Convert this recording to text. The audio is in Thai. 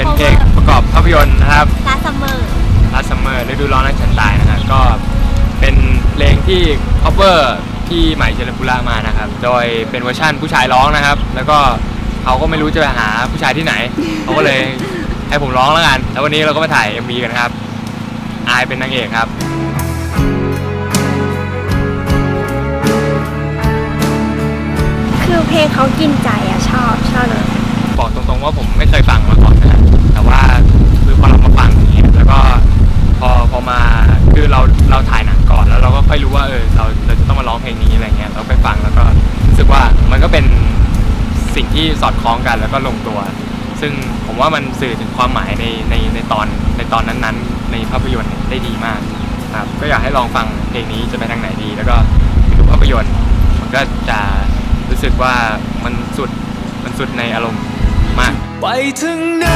เป็นเพลงประกอบภาพยนตร์นะครับลาซัมเมอร์ Last Summer ฤดูร้อนและฉันตายนะครับก็เป็นเพลงที่ cover ที่ใหม่เจริญปุระมานะครับ โดยเป็นเวอร์ชั่นผู้ชายร้องนะครับ แล้วก็เขาก็ไม่รู้จะไปหาผู้ชายที่ไหนเขาก็เลยให้ผมร้องแล้วกัน แล้ววันนี้เราก็มาถ่าย MV กันครับ อายเป็นนางเอกครับคือเพลงเขากินใจอะชอบชอบเลย บอกตรงๆว่าผมไม่เคยฟัง ค่อยรู้ว่าเออเราเราจะต้องมาร้องเพลงนี้อะไรเงี้ยเราไปฟังแล้วก็รู้สึกว่ามันก็เป็นสิ่งที่สอดคล้องกันแล้วก็ลงตัว ซึ่งผมว่ามันสื่อถึงความหมายในในในตอนในตอนนั้นๆ ในภาพยนตร์ได้ดีมากครับก็อยากให้ลองฟังเพลงนี้จะไปทางไหนดี แล้วก็ดูภาพยนตร์มันก็จะรู้สึกว่ามันสุดมันสุดในอารมณ์มาก ไปถึงไหน